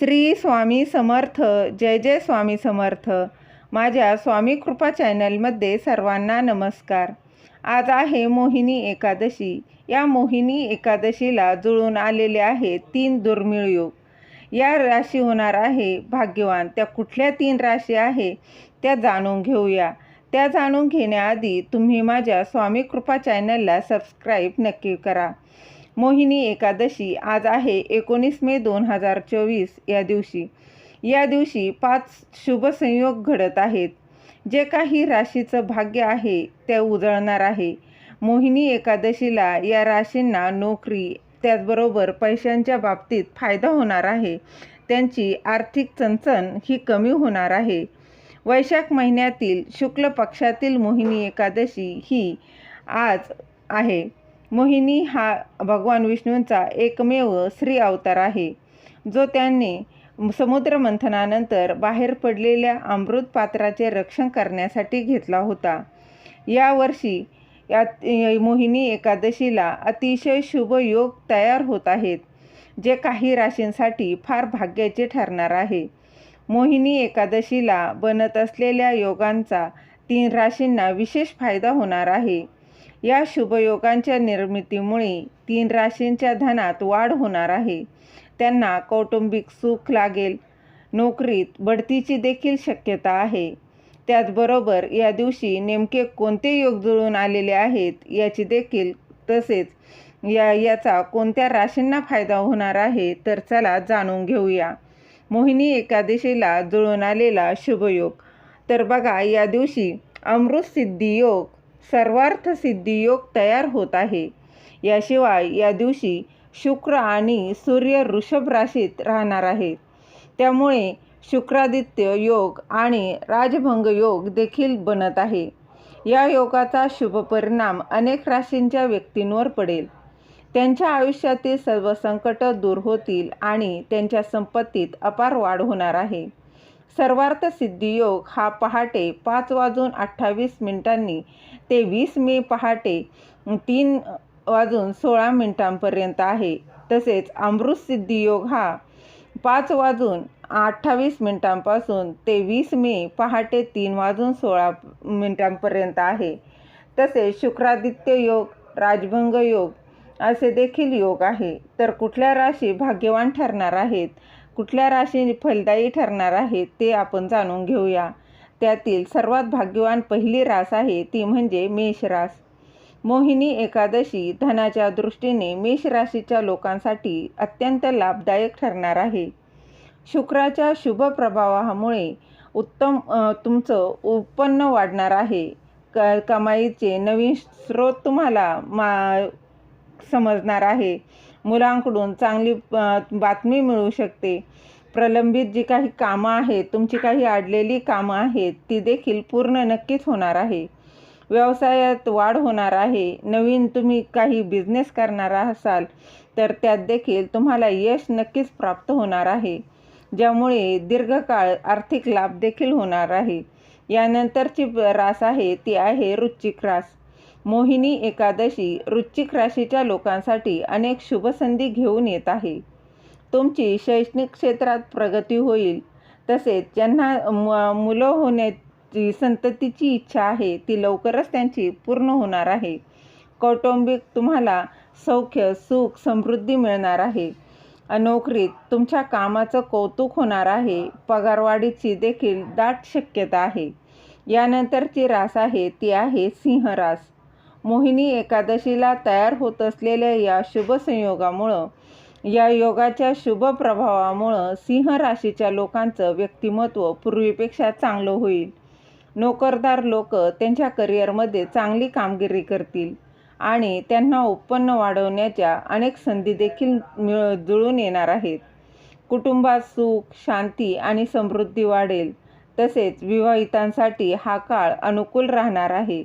श्री स्वामी समर्थ जय जय स्वामी समर्थ. माझ्या स्वामी कृपा चॅनलमध्ये सर्वांना नमस्कार. आज आहे मोहिनी एकादशी. या मोहिनी एकादशीला जुळून आलेले आहे तीन दुर्मिळ योग. या राशी होणार आहे भाग्यवान. त्या कुठल्या तीन राशी आहे त्या जाणून घेऊया. त्या जाणून घेण्याआधी तुम्ही माझ्या स्वामी कृपा चॅनलला सबस्क्राईब नक्की करा. मोहिनी एकादशी आज आहे एकोणीस मे दोन हजार चोवीस या दिवशी. या दिवशी पाच शुभ संयोग घडत आहेत. जे काही राशीचं भाग्य आहे ते उजळणार आहे. मोहिनी एकादशीला या राशींना नोकरी त्याचबरोबर पैशांच्या बाबतीत फायदा होणार आहे. त्यांची आर्थिक चणचण ही कमी होणार आहे. वैशाख महिन्यातील शुक्ल पक्षातील मोहिनी एकादशी ही आज आहे. मोहिनी हा भगवान विष्णूंचा एकमेव श्री अवतार आहे जो त्यांनी समुद्रमंथनानंतर बाहेर पडलेल्या अमृत पात्राचे रक्षण करण्यासाठी घेतला होता. यावर्षी या मोहिनी एकादशीला अतिशय शुभ योग तयार होत आहेत जे काही राशींसाठी फार भाग्याचे ठरणार आहे. मोहिनी एकादशीला बनत असलेल्या योगांचा तीन राशींना विशेष फायदा होणार आहे. या शुभयोगांच्या निर्मितीमुळे तीन राशींच्या धनात वाढ होणार आहे. त्यांना कौटुंबिक सुख लागेल नोकरीत बढतीची देखील शक्यता आहे. त्याचबरोबर या दिवशी नेमके कोणते योग जुळून आलेले आहेत याची देखील तसेच या याचा कोणत्या राशींना फायदा होणार आहे तर चला जाणून घेऊया. मोहिनी एकादशीला जुळून आलेला शुभयोग. तर बघा या दिवशी अमृत सिद्धी योग सर्वार्थ सिद्धी योग तयार होत आहे. याशिवाय या दिवशी शुक्र आणि सूर्य वृषभ राशीत राहणार आहेत. त्यामुळे शुक्रादित्य योग आणि राजभंग योग देखील बनत आहे. या योगाचा शुभ परिणाम अनेक राशींच्या व्यक्तींवर पडेल. त्यांच्या आयुष्यातील सर्व संकट दूर होतील आणि त्यांच्या संपत्तीत अपार वाढ होणार आहे. सर्वार्थ सिद्धी योग हा पहाटे पाच वाजून अठ्ठावीस मिनिटांनी ते वीस मे पहाटे तीन वाजून सोळा मिनिटांपर्यंत आहे. तसेच अमृत सिद्धी योग हा पाच वाजून अठ्ठावीस मिनिटांपासून ते वीस मे पहाटे तीन वाजून सोळा मिनिटांपर्यंत आहे. तसेच शुक्रादित्य योग राजभंग योग असे देखील योग आहे. तर कुठल्या राशी भाग्यवान ठरणार आहेत? कुठल्या राशी फलदायी ठरणार आहेत ते आपण जाणून घेऊया. त्यातील सर्वात भाग्यवान पहिली रास आहे ती म्हणजे मेष रास. मोहिनी एकादशी धनाच्या दृष्टीने मेष राशीच्या लोकांसाठी अत्यंत लाभदायक ठरणार आहे. शुक्राच्या शुभ प्रभावामुळे उत्तम तुमचं उत्पन्न वाढणार आहे. क कमाईचे नवीन स्रोत तुम्हाला मा समजणार आहे. मुलांकडून चांगली बातमी मिळू शकते. प्रलंबित जी काही कामं आहेत तुमची काही अडलेली कामं आहेत ती देखील पूर्ण नक्कीच होणार आहे. व्यवसायात वाढ होणार आहे. नवीन तुम्ही काही बिझनेस करणार असाल तर त्यात देखील तुम्हाला यश नक्कीच प्राप्त होणार आहे. ज्यामुळे दीर्घकाळ आर्थिक लाभ देखील होणार आहे. यानंतरची रास आहे ती आहे रुचिक रास. मोहिनी एकादशी वृश्चिक राशीच्या लोकांसाठी अनेक शुभसंधी घेऊन येत आहे. तुमची शैक्षणिक क्षेत्रात प्रगती होईल. तसेच ज्यांना मुलं होण्याची संततीची इच्छा आहे ती लवकरच त्यांची पूर्ण होणार आहे. कौटुंबिक तुम्हाला सौख्य सुख समृद्धी मिळणार आहे. नोकरीत तुमच्या कामाचं कौतुक होणार आहे. पगारवाढीची देखील दाट शक्यता आहे. यानंतरची रास आहे ती आहे सिंह रास मोहिनी एकादशीला तयार होत असलेल्या या शुभ संयोगामुळं या योगाच्या शुभ प्रभावामुळं सिंह राशीच्या लोकांचं व्यक्तिमत्व पूर्वीपेक्षा चांगलं होईल. नोकरदार लोक त्यांच्या करिअरमध्ये चांगली कामगिरी करतील आणि त्यांना उत्पन्न वाढवण्याच्या अनेक संधी देखील मिळ जुळून येणार आहेत. कुटुंबात सुख शांती आणि समृद्धी वाढेल. तसेच विवाहितांसाठी हा काळ अनुकूल राहणार आहे.